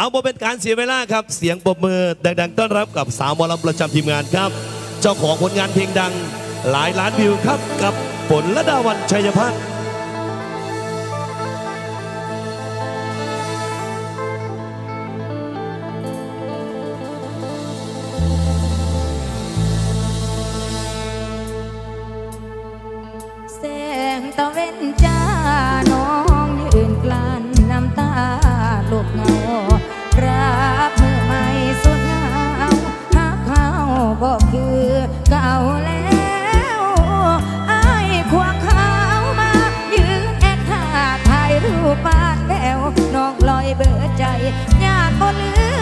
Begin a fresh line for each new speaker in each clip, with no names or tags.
เอาบ่เป็นการเสียเวลาครับ เสียงปรบมือดัง ๆ ต้อนรับกับสาวมอลำประจำทีมงานครับ เจ้าของผลงานเพลงดัง หลายล้านวิวครับ กับฝนละดาวันชัยพัฒน์
แสงตะเวนจ้า เก่าแล้วอายควงเขามายืนแอคถ่ายรูปบ้านแววน้องลอยเบื่อใจญาติบ่ลือ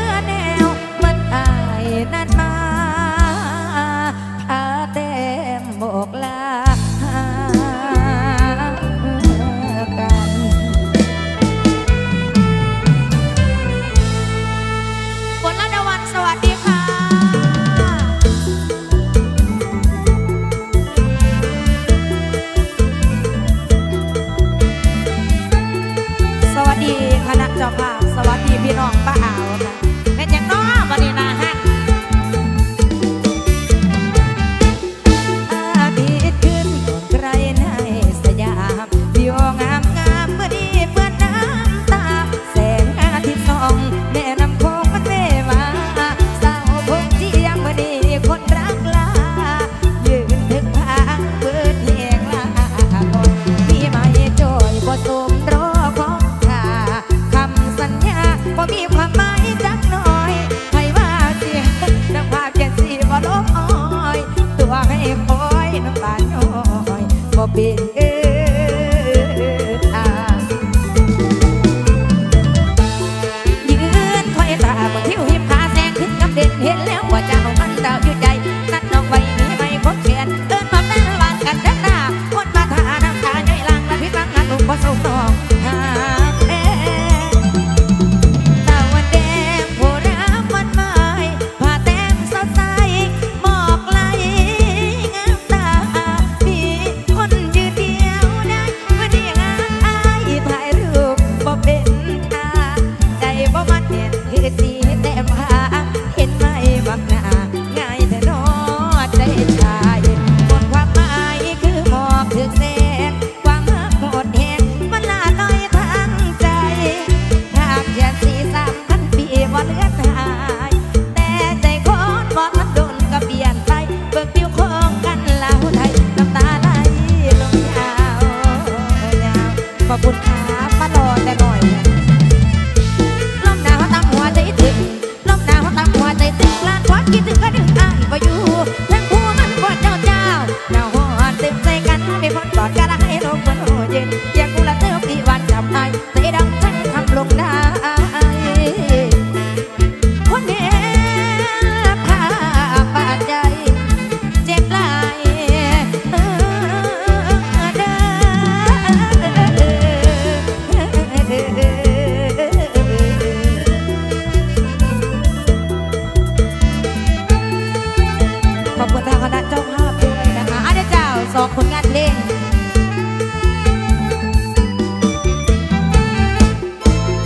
พี่น้องป้า มีความหมายจักหน่อยให้ว่าสีน้ำภาพแก่สีบ่ลบอ้อย ตัวให้คอยน้ำตาลน้ยบ่เป็น ขอบคุณครับมารอแต่หน่อยล้มหนาวตั้งหัวใจตึดล้มหนาวตั้งหัวใจตึดลานควัดกี่ตึงก็ถึงอายบ่อยู่ทั้งคู่มันกว่าเจ้าเจ้าหน้าหัวตึมใจกันไม่พ้นปอดกระไน สองคนงา